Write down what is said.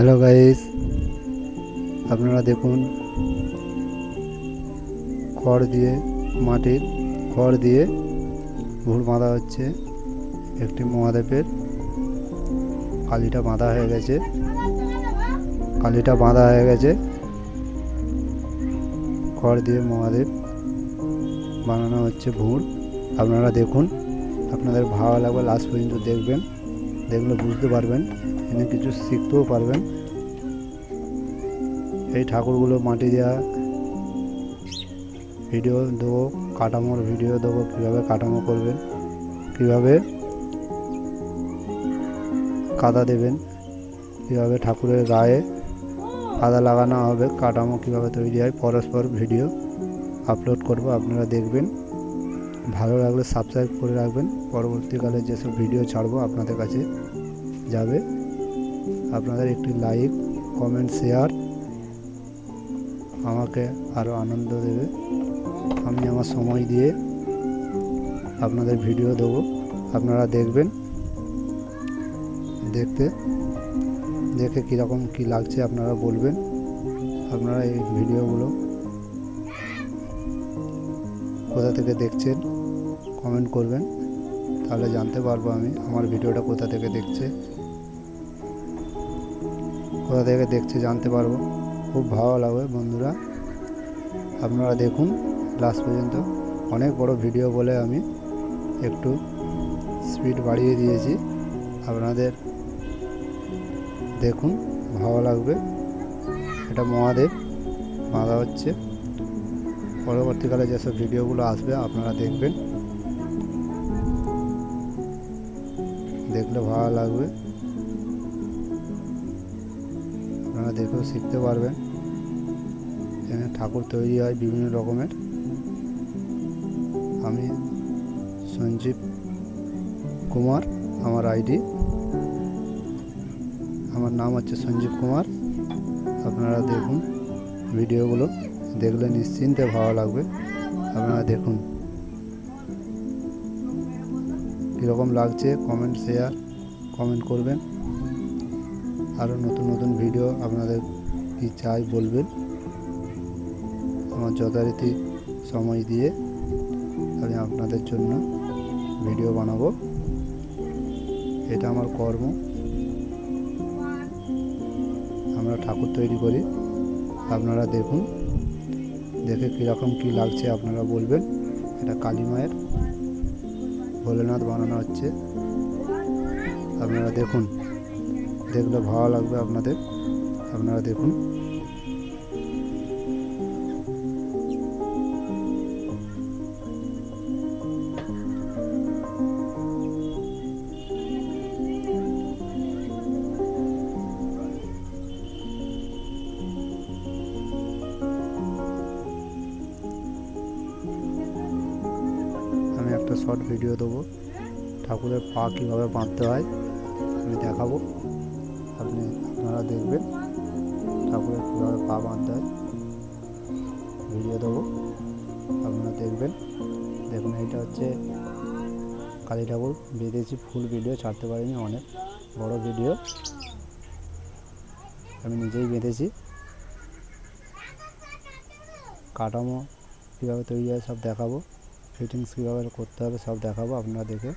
Hello guys আপনারা দেখুন, খড় দিয়ে মাটির খড় দিয়ে ভুল বাঁধা হচ্ছে। একটি মহাদেবের কালিটা বাঁধা হয়ে গেছে। কালিটা বাঁধা হয়ে গেছে। খড় দিয়ে মহাদেব বানানো হচ্ছে ভুঁড় আপনারা দেখুন, আপনাদের ভালো লাগবে লাস্ট পর্যন্ত দেখবেন। দেখলে বুঝতে পারবেন। এখানে কিছু শিখতেও পারবেন। এই ঠাকুরগুলো মাটি দেওয়া ভিডিও দেবো, কাঠামোর ভিডিও দেবো, কীভাবে কাঠামো করবেন, কীভাবে কাদা দেবেন, কীভাবে ঠাকুরের গায়ে কাদা লাগানো হবে, কাঠামো কীভাবে তৈরি হয়, পরস্পর ভিডিও আপলোড করব, আপনারা দেখবেন। ভালো লাগলে সাবস্ক্রাইব করে রাখবেন। পরবর্তীকালে যেসব ভিডিও ছাড়বো, আপনাদের কাছে যাবে। আপনাদের একটি লাইক, কমেন্ট, শেয়ার আমাকে আরও আনন্দ দেবে। আমি আমার সময় দিয়ে আপনাদের ভিডিও দেবো। আপনারা দেখবেন, দেখতে, দেখে কীরকম কী লাগছে আপনারা বলবেন। আপনারা এই ভিডিওগুলো কোথা থেকে দেখছেন, কমেন্ট করবেন। তাহলে জানতে পারব আমি আমার ভিডিওটা কোথা থেকে দেখছে। কোথা থেকে দেখছে জানতে পারব। খুব ভালো লাগবে বন্ধুরা। আপনারা দেখুন লাস্ট পর্যন্ত। অনেক বড় ভিডিও বলে আমি একটু স্পিড বাড়িয়ে দিয়েছি। আপনাদের দেখুন, ভালো লাগবে। এটা মহাদেব, বাঁধা হচ্ছে। পরবর্তীকালে যেসব ভিডিওগুলো আসবে, আপনারা দেখবেন। দেখলে ভালো লাগবে। আপনারা দেখেও শিখতে পারবেন। এখানে ঠাকুর তৈরি হয় বিভিন্ন রকমের। আমি সঞ্জীব কুমার, আমার আইডি। আমার নাম হচ্ছে সঞ্জীব কুমার। আপনারা দেখুন ভিডিওগুলো। দেখলে নিশ্চিন্তে ভালো লাগবে। আপনারা দেখুন। কীরকম লাগছে? কমেন্ট, শেয়ার, কমেন্ট করবেন। আরও নতুন নতুন ভিডিও আপনাদের কি চাই বলবেন? আমার যথারীতি সময় দিয়ে আমি আপনাদের জন্য ভিডিও বানাবো। এটা আমার কর্ম। আমরা ঠাকুর তৈরি করি। আপনারা দেখুন। দেখে কীরকম কী লাগছে আপনারা বলবেন। এটা কালী মায়ের। ভোলেনাথ বানানো হচ্ছে। আপনারা দেখুন। দেখলে ভালো লাগবে আপনাদের। আপনারা দেখুন। আমি একটা শর্ট ভিডিও দেবো। ঠাকুরের পা কীভাবে বাঁধতে হয়, আমি দেখাবো। আপনি আপনারা দেখবেন। ঠাকুরের কীভাবে পা বাঁধতে হয় ভিডিও দেবো। আপনারা দেখবেন। দেখুন, এইটা হচ্ছে কালী ঠাকুর। বেঁধেছি ফুল ভিডিও, ছাড়তে পারিনি অনেক। বড় ভিডিও। আমি নিজেই বেঁধেছি। কাঠামো কীভাবে তৈরি হয় সব দেখাবো। ফিটিংস কীভাবে করতে হবে সব দেখাবো আপনারা দেখে।